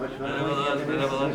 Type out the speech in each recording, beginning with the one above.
Merhabalar, merhabalar.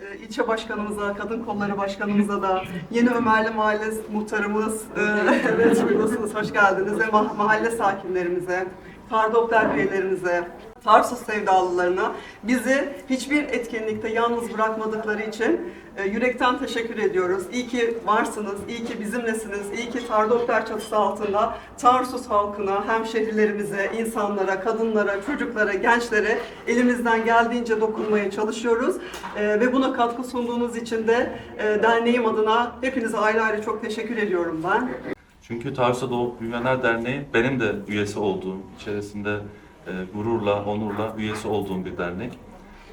Ee, İlçe başkanımıza, kadın kolları başkanımıza da, yeni Ömerli Mahalle muhtarımız, e, evet buradasınız, hoş geldiniz. Ve ma- mahalle sakinlerimize, Tardopter üyelerimize, Tarsus sevdalılarına bizi hiçbir etkinlikte yalnız bırakmadıkları için e, yürekten teşekkür ediyoruz. İyi ki varsınız, iyi ki bizimlesiniz, iyi ki Tardopter çatısı altında Tarsus halkına, hemşehrilerimize, insanlara, kadınlara, çocuklara, gençlere elimizden geldiğince dokunmaya çalışıyoruz. E, ve buna katkı sunduğunuz için de e, derneğim adına hepinize ayrı ayrı çok teşekkür ediyorum ben. Çünkü Tarsus'a Doğup Büyüyenler Derneği benim de üyesi olduğum, içerisinde e, gururla, onurla üyesi olduğum bir dernek.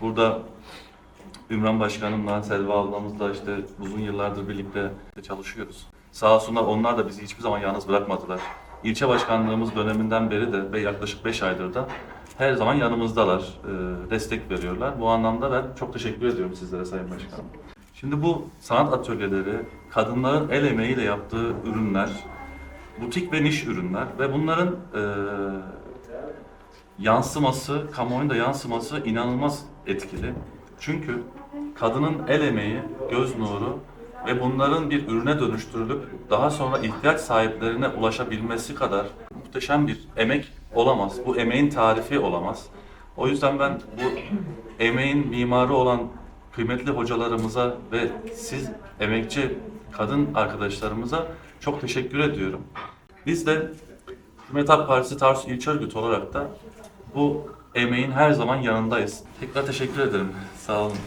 Burada Ümran Başkanımla, Selva ablamızla işte uzun yıllardır birlikte çalışıyoruz. Sağ olsunlar onlar da bizi hiçbir zaman yalnız bırakmadılar. İlçe başkanlığımız döneminden beri de ve yaklaşık 5 aydır da her zaman yanımızdalar, e, destek veriyorlar. Bu anlamda ben çok teşekkür ediyorum sizlere Sayın Başkanım. Şimdi bu sanat atölyeleri, kadınların el emeğiyle yaptığı ürünler, butik ve niş ürünler ve bunların e, yansıması, kamuoyunda yansıması inanılmaz etkili. Çünkü kadının el emeği, göz nuru ve bunların bir ürüne dönüştürülüp daha sonra ihtiyaç sahiplerine ulaşabilmesi kadar muhteşem bir emek olamaz. Bu emeğin tarifi olamaz. O yüzden ben bu emeğin mimarı olan kıymetli hocalarımıza ve siz emekçi kadın arkadaşlarımıza çok teşekkür ediyorum. Biz de Cumhuriyet Halk Partisi Tarsus İlçe Örgütü olarak da bu emeğin her zaman yanındayız. Tekrar teşekkür ederim. Sağ olun.